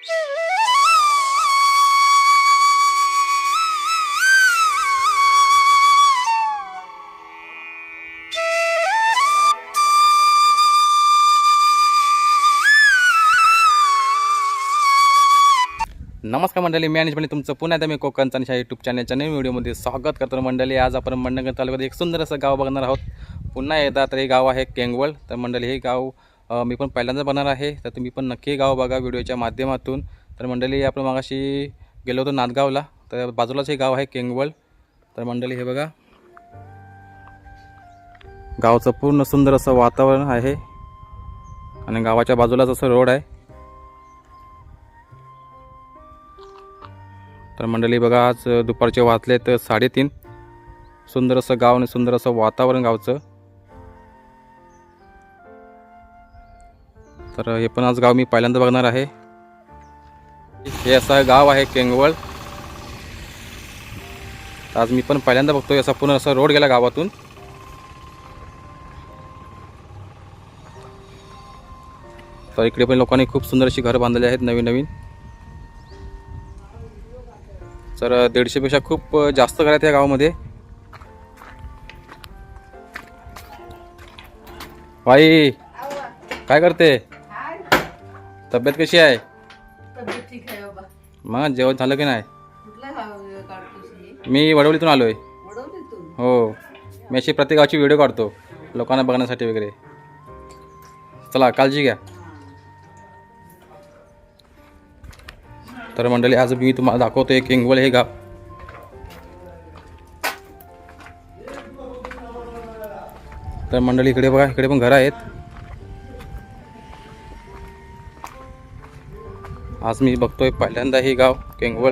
नमस्कार मंडळी मी तुमचं पुन्हा एकदा मी कोकणचा आणि यूट्यूब चॅनलच्या नवीन व्हिडिओमध्ये स्वागत करतो. मंडळी आज आपण मंडणगड तालुक्यात एक सुंदर असं गाव बघणार आहोत. पुन्हा एकदा तर हे गाव आहे केंगवळ तर मंडळी हे गाव मी पण पहिल्यांदा बनणार आहे तर तुम्ही पण नक्की गाव बघा व्हिडिओच्या माध्यमातून. तर मंडळी आपण मागाशी गेलो होतो नांदगावला तर बाजूलाच हे गाव आहे केंगवळ तर मंडळी हे बघा. गावचं पूर्ण सुंदर असं वातावरण आहे आणि गावाच्या बाजूलाच असं रोड आहे. तर मंडळी बघा आज दुपारचे वाचले तर साडेतीन. सुंदर असं गाव आणि सुंदर असं वातावरण गावचं. तर हे पण आज गाव मी पहिल्यांदा बघणार आहे. हे असं गाव आहे केंगवळ. आज मी पण पहिल्यांदा बघतोय असा पूर्ण असा रोड गेला गावातून. तर इकडे पण लोकांनी खूप सुंदर अशी घरं बांधलेली आहेत नवीन नवीन. तर दीडशेपेक्षा खूप जास्त घर आहेत या गावामध्ये. भाई काय करते? तब्येत कशी आहे? तब्येत ठीक आहे बाबा. मग जेवण झालं की नाही? मी वडवलीतून आलो आहे वडवली तू हो. मी अशी प्रत्येक गावची व्हिडिओ काढतो लोकांना बघण्यासाठी वगैरे. चला काळजी घ्या. तर मंडळी आज मी तुम्हाला दाखवतो एक किंगवल हे गाव. तर मंडळी इकडे बघा इकडे पण घरं आहेत. आज मी बघतोय पहिल्यांदा हे गाव केंगवळ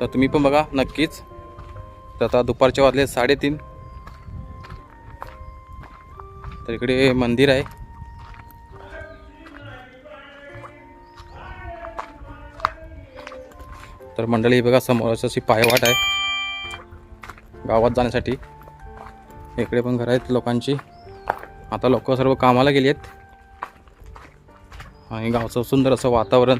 तर तुम्ही पण बघा नक्कीच. तर आता दुपारचे वाजले साडेतीन. तर इकडे मंदिर आहे. तर मंडळी बघा समोर अशी पायवाट आहे. गावात जाण्यासाठी. इकडे पण घर आहेत लोकांची. आता लोक सर्व कामाला गेली आहेत आणि गावचं सुंदर असं वातावरण.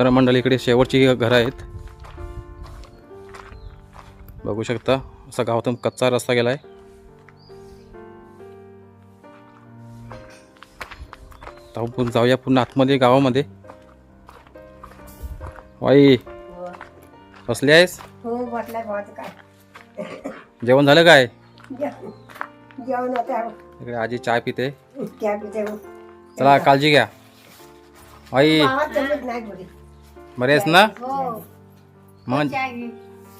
तर मंडळी इकडे शेवटची घरं आहेत. बघू शकता असा गावातून कच्चा रस्ता गेलाय. तर आपण जाऊया पुन्हा आतमध्ये गावामध्ये. वाई बसली आहेस? हो जेवण झालं काय? इकडे आजी चाय पिते. चला काळजी घ्या. आई बरी आहेस ना? हो. मग?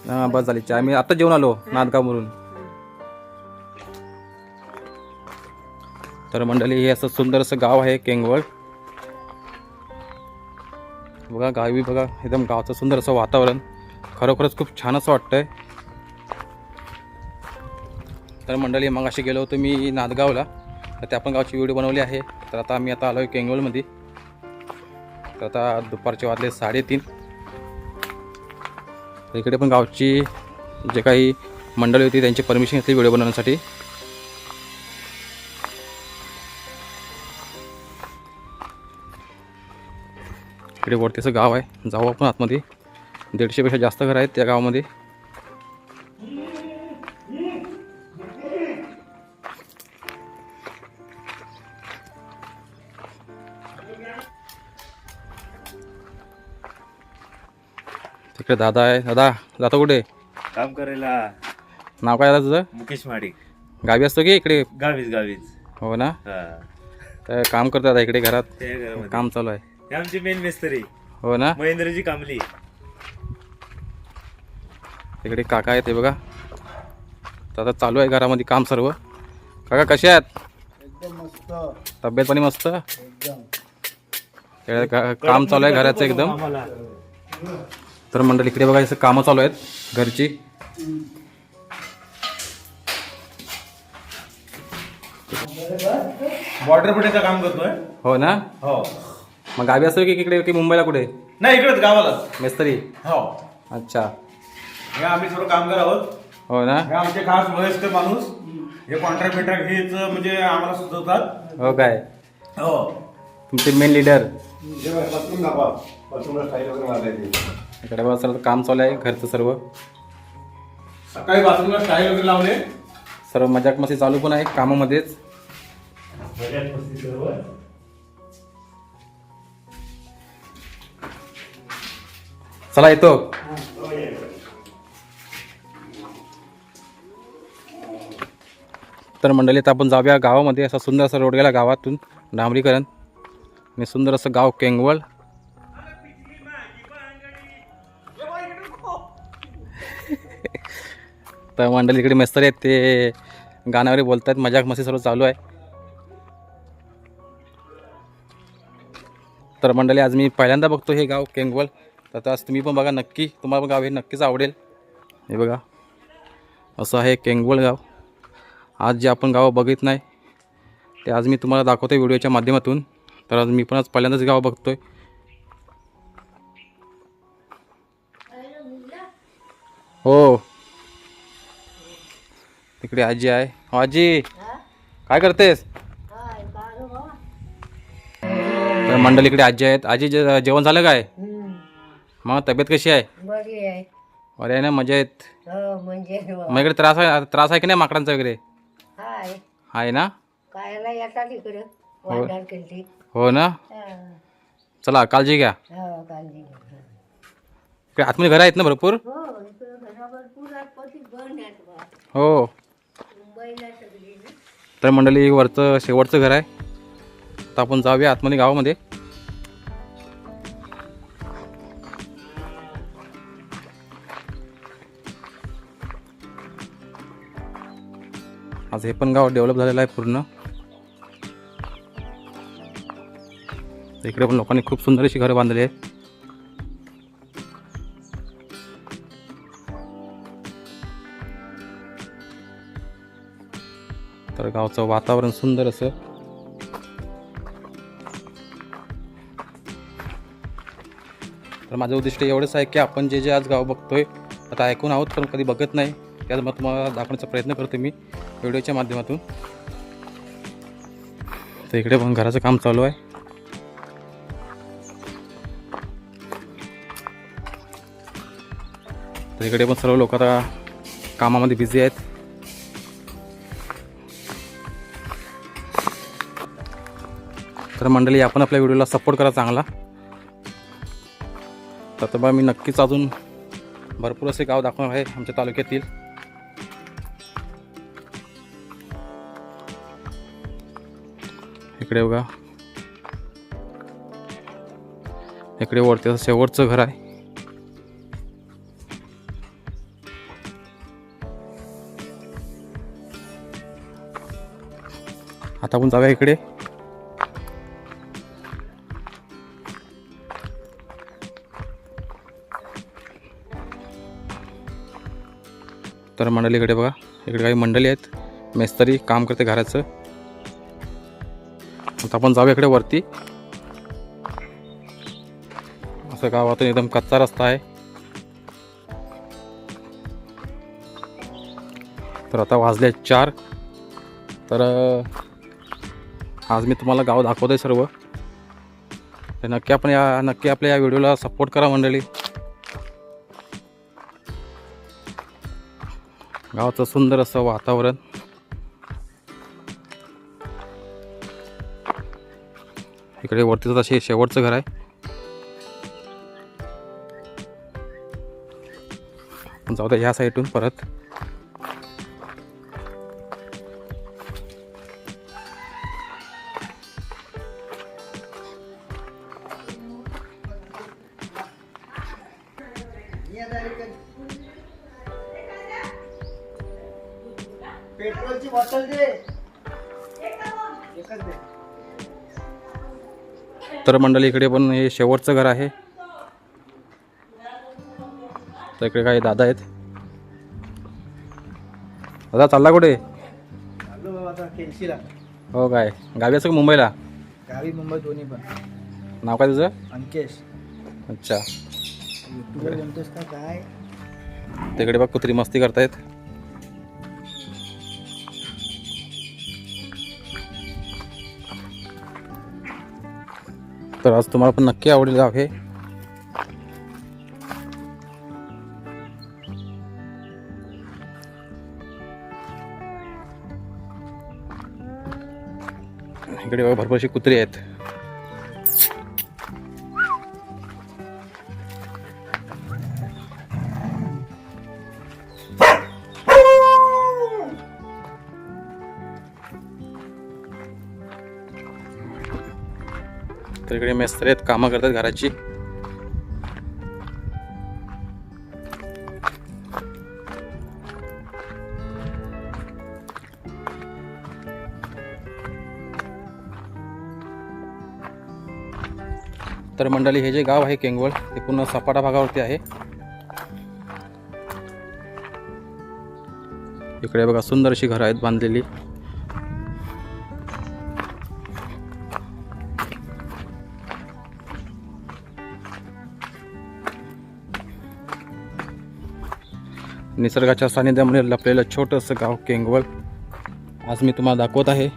हा बस झाली. चाय मी आता जेवण आलो नांदगाववरून. तर मंडळी हे असं सुंदर असं गाव आहे केंगवळ बघा गावी बघा एकदम गावचं सुंदर असं वातावरण. खरोखरच खूप छान असं वाटतंय. तर मंडळी मग अशी गेलो होतो मी नांदगावला. तर त्या पण गावची व्हिडिओ बनवली आहे. तर आता आम्ही आता आलो आहे केंगवळमध्ये तर आता दुपारचे वाजले साडेतीन. इकडे पण गावची जे काही मंडळी होती त्यांची परमिशन घेतली व्हिडिओ बनवण्यासाठी. इकडे वरतीचं गाव आहे. जाऊ आपण आतमध्ये. दीडशेपेक्षा जास्त घर आहेत त्या गावामध्ये. तिकडे दादा आहे. दादा जातो कुठे? काम करायला. नाव काय दादा तुझं मुकेश माडिक. गावी असतो की इकडे? गावीच गावीच. हो ना? हा. तर काम करतो आता इकडे घरात. घरामध्ये. काम चालू आहे. हे आमचे मेन मिस्त्री. हो ना? महेंद्रजी कामली. इकडे काका आहेत ते बघा. तर आता चालू आहे घरामध्ये काम सर्व. काका कसे आहेत? तब्येत पाणी मस्त? इकडे का- काम चालू आहे घराचं एकदम. आम्हाला. तर मंडळ इकडे बघा जसं कामं चालू आहेत घरची. बॉर्डर पुढेचं काम करतोय. हो ना? हो. मग गावी असतो की इकडे की मुंबईला कुठे? नाही इकडेच गावाला. मेस्तरी? हो. अच्छा. हे आम्ही सर्व कामगार आहोत. हो ना? हे आमचे खास वयस्कर माणूस. हे कॉन्ट्रॅक्ट बिंट्रॅक्ट हेच म्हणजे आम्हाला सुचवतात. हो काय? हो. तुमचे मेन लीडर जे बसून दाखवा. बसून स्टाईल वगैरे इकडे बघा सर्व काम चालू आहे घरचं सर्व. सकाळी बाथरूमला स्टाईल वगैरे लावले. सर्व मजाक मस्ती चालू पण आहे कामामध्येच. चला येतो. तर मंडळीत आपण जाऊया गावामध्ये असा सुंदर असा रोड गेला गावातून डांबरीकरण. आणि सुंदर असं गाव केंगवळ. तर मंडळी इकडे मिस्त्री आहेत ते गाण्यावर बोलत आहेत मजाक मस्ती सर्व चालू आहे. तर मंडळी आज मी पहिल्यांदा बघतो हे गाव केंगवल. तर आता आज तुम्ही पण बघा नक्की तुम्हाला गाव हे नक्कीच आवडेल. हे बघा असं आहे केंगवळ गाव. आज जे आपण गाव बघित नाही ते आज मी तुम्हाला दाखवतो व्हिडिओच्या माध्यमातून. तर आज मी पण आज पहिल्यांदाच गाव बघतोय. हो. तिकडे आजी आहे. हो आजी काय करतेस? तर मंडळीकडे आजी आहेत. आजी जे- जेवण झालं काय? मग तब्येत कशी आहे? बरी आहे अरे आहे ना मजा आहेत? हो म्हणजे हो. मग इकडे त्रास आहे त्रास आहे की नाही माकडांचा वगैरे? हाय आहे ना? कायला येतात इकडं वाढणार केली हो ना? चला काळजी घ्या. काळजी घे. इकडे आतमध्ये घरं आहेत ना भरपूर? हो इकडं बन आहेत बा. हो. तर मंडळी वरचं शेवटचं घर आहे. तर आपण जाऊया आतमध्ये गावामध्ये. आज हे पण गाव डेव्हलप झालेलं आहे पूर्ण. इकडे पण लोकांनी खूप सुंदर अशी घरं बांधली आहेत. तर गावचं वातावरण सुंदर असं. तर माझं उद्दिष्ट एवढंच आहे की आपण जे जे आज गाव बघतोय आता ऐकून आहोत पण कधी बघत नाही त्यात मग तुम्हाला दाखवण्याचा प्रयत्न करतो मी व्हिडिओच्या माध्यमातून. तर इकडे पण घराचं काम चालू आहे. तर इकडे पण सर्व लोक आता कामामध्ये बिझी आहेत. तर मंडळी आपण आपल्या व्हिडिओला सपोर्ट करा चांगला. तर बा मी नक्कीच अजून भरपूर असे गाव दाखवणार आहे आमच्या तालुक्यातील. इकडे बघा. इकडे वरती असं शेवटचं घर आहे. आता आपण जाऊया इकडे. तर मंडळीकडे बघा इकडे काही मंडळी आहेत. मेस्तरी काम करते घराचं. आता आपण जाऊया इकडे वरती. असं गावातून एकदम कच्चा रस्ता आहे. तर आता वाजले चार. तर आज मी तुम्हाला गाव दाखवतोय सर्व. तर नक्की आपण या नक्की आपल्या या व्हिडिओला सपोर्ट करा मंडळी. गावाचं सुंदर असं वातावरण. इकडे वरतीच असे शेवटचं घर आहे. जाऊ द्या ह्या साईडून परत. बॉटल दे. तर मंडळी इकडे पण हे शेवटचं घर आहे. तर इकडे काही दादा आहेत. दादा चालला कुठे? चाललो बाबा आता केलशीला. हो काय? गावी असं का मुंबईला? गावी मुंबई दोन्ही पण. नाव काय तुझं? अंकेश. अच्छा. युट्यूबवर म्हणतोस का काय? तिकडे बघ कुत्री मस्ती करतायत. तर आज तुम्हाला पण नक्की आवडेल गाव हे. इकडे बघा भरपूरशी कुत्री आहेत. मेस्त्री आहेत कामं करतात घराची. तर मंडळी हे जे गाव आहे केंगवळ ते पूर्ण सपाटा भागावरती आहे. इकडे बघा सुंदर अशी घरं आहेत बांधलेली. निसर्गाच्या सानिध्यामध्ये लपलेलं छोटंसं गाव केंगवळ आज मी तुम्हाला दाखवत आहे.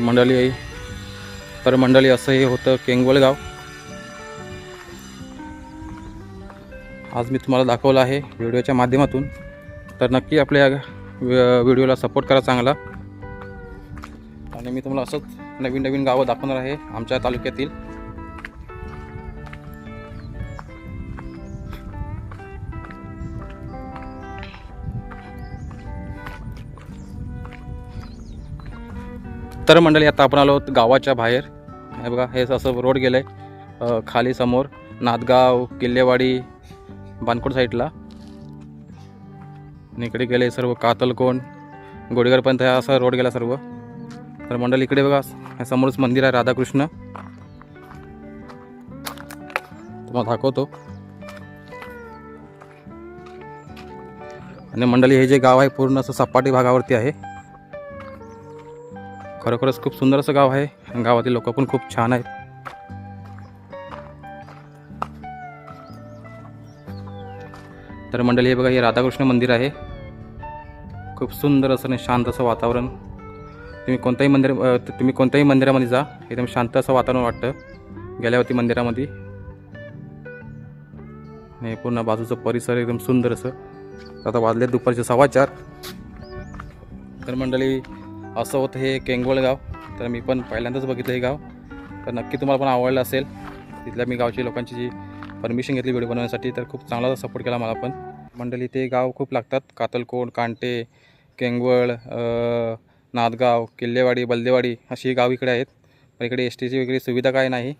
मंडळी तर मंडळी असं हे होतं केंगवळगाव आज मी तुम्हाला दाखवलं आहे व्हिडिओच्या माध्यमातून. तर नक्की आपल्या व्हि- व्हिडिओला सपोर्ट करा चांगला. आणि मी तुम्हाला असंच नवीन नवीन गावं दाखवणार आहे आमच्या तालुक्यातील. तर मंडळी आता आपण आलो गावाच्या बाहेर. हे बघा हे असं रोड गेलं आहे खाली समोर नादगाव किल्लेवाडी बानकोड साईडला. इकडे गेले सर्व कातलकोण गोडीगरपर्यंत हा असा रोड गेला सर्व. तर मंडळी इकडे बघा हे समोरच मंदिर आहे राधाकृष्ण. तुम्हाला दाखवतो. आणि मंडळी हे जे गाव आहे पूर्ण असं सपाटी भागावरती आहे. खरोखरच खूप सुंदर असं गाव आहे. गावातील लोक पण खूप छान आहेत. तर मंडळी हे बघा हे राधाकृष्ण मंदिर आहे. खूप सुंदर असं आणि शांत असं वातावरण. तुम्ही कोणत्याही मंदिर तुम्ही कोणत्याही मंदिरामध्ये जा. एकदम शांत असं वातावरण वाटतं. गेल्यावरती मंदिरामध्ये. आणि पूर्ण बाजूचं परिसर एकदम सुंदर असं. आता वाजले दुपारचे सव्वा चार. तर मंडळी असं होतं हे केंगवळ गाव. तर मी पण पहिल्यांदाच बघितलं हे गाव. तर नक्की तुम्हाला पण आवडलं असेल. तिथल्या मी गावच्या लोकांची जी परमिशन घेतली व्हिडिओ बनवण्यासाठी तर खूप चांगला सपोर्ट केला मला पण. मंडळी ते गाव खूप लागतात. कातलकोट कांटे केंगवळ नादगाव किल्लेवाडी बलदेवाडी अशी गाव इकडे आहेत. पण इकडे एस टीची वगैरे सुविधा काय नाही.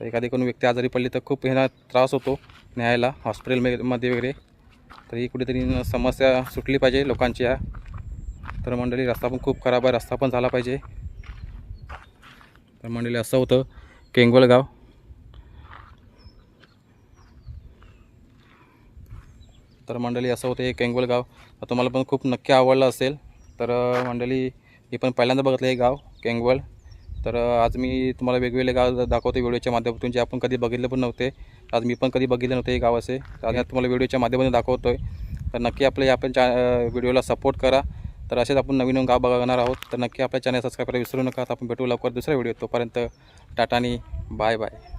तर एखादी कोण व्यक्ती आजारी पडली तर खूप ह्यांना त्रास होतो न्यायला हॉस्पिटलमध्ये वगैरे. तर ही कुठेतरी समस्या सुटली पाहिजे लोकांची या तर मंडळी रस्ता पण खूप खराब आहे. रस्ता पण झाला पाहिजे. तर मंडळी असं होतं केंगवल गाव. तर मंडळी असं होतं हे केंगवळ गाव. तुम्हाला पण खूप नक्की आवडलं असेल. तर मंडळी मी पण पहिल्यांदा बघितलं हे गाव केंगवळ तर आज मी तुम्हाला वेगवेगळे गाव दाखवते व्हिडिओच्या माध्यमातून जे आपण कधी बघितले पण नव्हते. आज मी पण कधी बघितले नव्हते हे गाव असे. आज तुम्हाला व्हिडिओच्या माध्यमातून दाखवतो आहे तर नक्की आपल्या आपण चॅ व्हिडिओला सपोर्ट करा. तर असेच आपण नवीन नवीन गाव बघणार आहोत. तर नक्की आपल्या चॅनल सबस्क्राईब करायला विसरू नका. तर आपण भेटू लवकर दुसऱ्या व्हिडिओ तोपर्यंत टाटानी बाय बाय